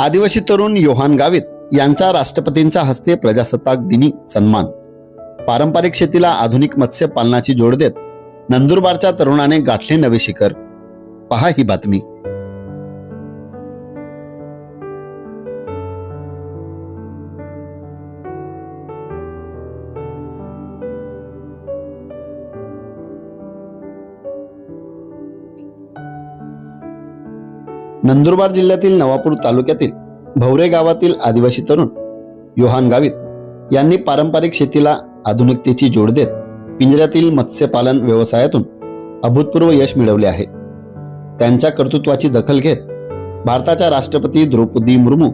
आदिवासी तरुण योहान गावित यांचा राष्ट्रपतींच्या हस्ते प्रजासत्ताक दिनी सन्मान. पारंपरिक शेतीला आधुनिक मत्स्य पालनाची जोड देत नंदुरबारच्या तरुणाने गाठले नवे शिखर. पहा ही बातमी. नंदुरबार जिल्ह्यातील नवापूर तालुक्यातील भवरे गावातील आदिवासी तरुण योहान गावित यांनी पारंपरिक शेतीला आधुनिकतेची जोड देत पिंजऱ्यातील मत्स्यपालन व्यवसायातून अभूतपूर्व यश मिळवले आहे. त्यांच्या कर्तृत्वाची दखल घेत भारताच्या राष्ट्रपती द्रौपदी मुर्मू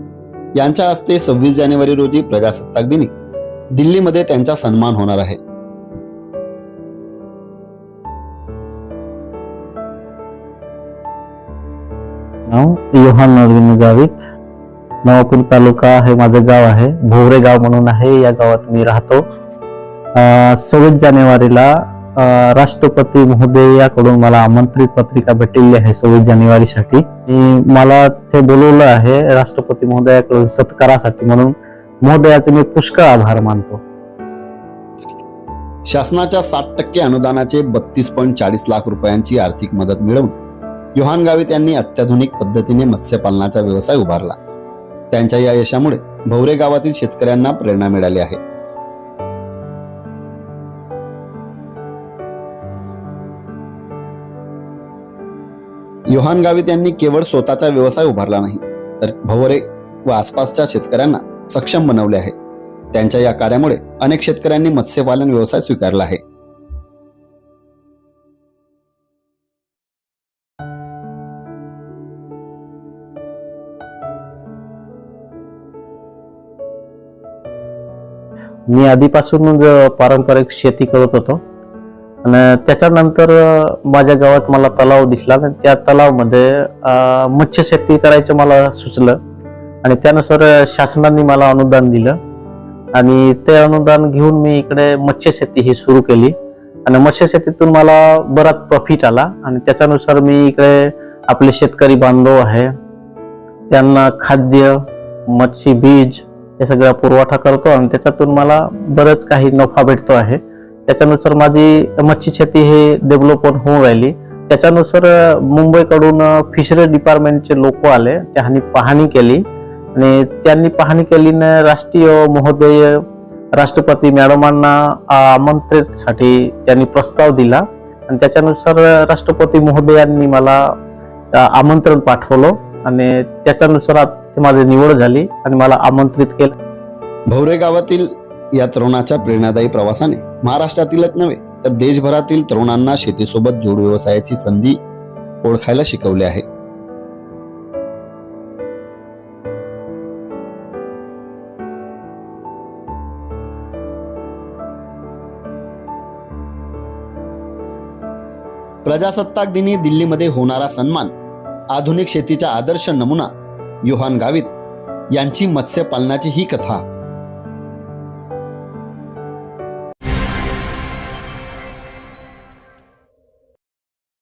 यांच्या हस्ते सव्वीस जानेवारी रोजी प्रजासत्ताक दिनी दिल्लीमध्ये त्यांचा सन्मान होणार आहे. नाव योहान अरविंद गावित. नवापूर तालुका हे माझं गाव आहे. भोवरे गाव म्हणून आहे. या गावात मी राहतो. सव्वीस जानेवारीला राष्ट्रपती महोदयाकडून मला आमंत्रित पत्रिका भेटलेली आहे सव्वीस जानेवारीसाठी. मला ते बोलवलं आहे राष्ट्रपती महोदयाकडून सत्कारासाठी म्हणून. महोदयाचे मी पुष्कळ आभार मानतो. शासनाच्या साठ टक्के अनुदानाचे बत्तीस पॉईंट चाळीस लाख रुपयांची आर्थिक मदत मिळवून युहान गावित यांनी अत्याधुनिक पद्धतीने मत्स्यपालनाचा व्यवसाय उभारला. त्यांच्या या यशामुळे भवरे गावातील शेतकऱ्यांना प्रेरणा मिळाली आहे. योहान गावित यांनी केवळ स्वतःचा व्यवसाय उभारला नाही तर भवरे व आसपासच्या शेतकऱ्यांना सक्षम बनवले आहे. त्यांच्या या कार्यामुळे अनेक शेतकऱ्यांनी मत्स्यपालन व्यवसाय स्वीकारला आहे. मी आधीपासून पारंपरिक शेती करत होतो. आणि त्याच्यानंतर माझ्या गावात मला तलाव दिसला आणि त्या तलावमध्ये मत्स्य शेती करायचं मला सुचलं. आणि त्यानुसार शासनाने मला अनुदान दिलं. आणि ते अनुदान घेऊन मी इकडे मत्स्य शेती ही सुरू केली. आणि मत्स्य शेतीतून मला बराच प्रॉफिट आला. आणि त्याच्यानुसार मी इकडे आपले शेतकरी बांधव आहे. त्यांना खाद्य मच्छी बीज हे सगळा पुरवठा करतो आणि त्याच्यातून मला बरंच काही नफा भेटतो आहे. त्याच्यानुसार माझी मच्छी शेती हे डेव्हलप होऊन राहिली. त्याच्यानुसार मुंबईकडून फिशरी डिपार्टमेंटचे लोक आले. त्यांनी पाहणी केली. आणि त्यांनी पाहणी केली राष्ट्रीय महोदय राष्ट्रपती मॅडमांना आमंत्रितसाठी त्यांनी प्रस्ताव दिला. आणि त्याच्यानुसार राष्ट्रपती महोदयांनी मला आमंत्रण पाठवलं. आणि त्याच्यानुसार ते माझी निवड झाली आणि मला आमंत्रित केलं. भवरे गावातील या तरुणाच्या प्रेरणादायी प्रवासाने महाराष्ट्रातीलच नव्हे तर देशभरातील तरुणांना शेतीसोबत जोड व्यवसायाची संधी ओळखायला शिकवले आहे. प्रजासत्ताक दिनी दिल्लीमध्ये होणारा सन्मान आधुनिक शेतीचा आदर्श नमुना योहान गावित यांची मत्स्यपालनाची ही कथा.